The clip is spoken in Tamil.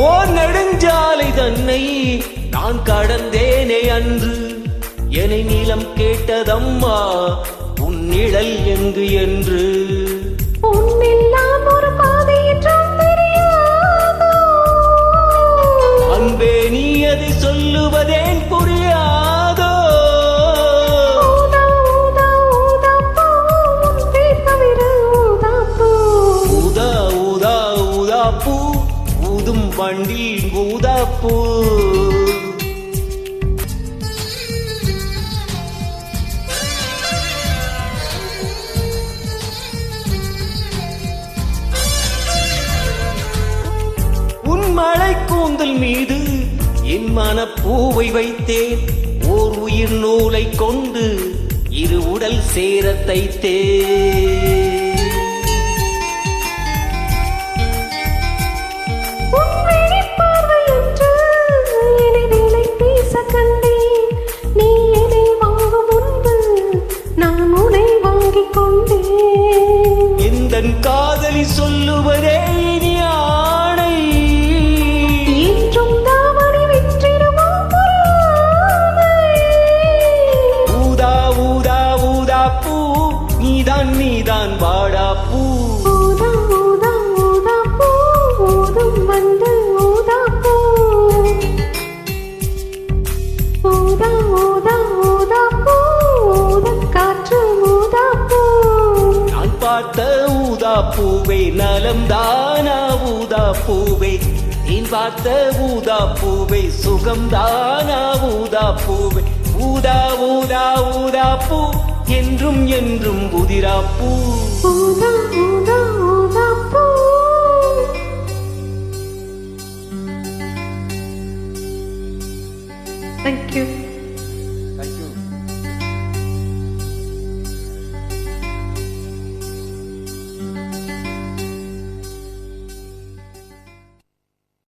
ஓ நெடுஞ்சாலை தன்னை நான் கடந்தேனே அன்று. என்னை நீளம் கேட்டதம்மா உன்னிழல் எங்கு என்று. உன்னில்ல ஊதும் வண்டில் ஊதா பூ உன் மலை கூந்தல் மீது என் மனப்பூவை வைத்தேன். ஓர் உயிர் நூலை கொண்டு இரு உடல் சேர தைத்தேன் காதலி சொல்லுவதே இனி ஆணை. ஊதா ஊதா ஊதா பூ நீதான் நீதான் வாடா பூவே நலம் தானா ஊதா பூவே என் பார்த்த ஊதா பூவே சுகம் தானா ஊதா பூவே ஊதா ஊதா ஊதா பூ என்றும் என்றும் உதிரா பூ Thank you.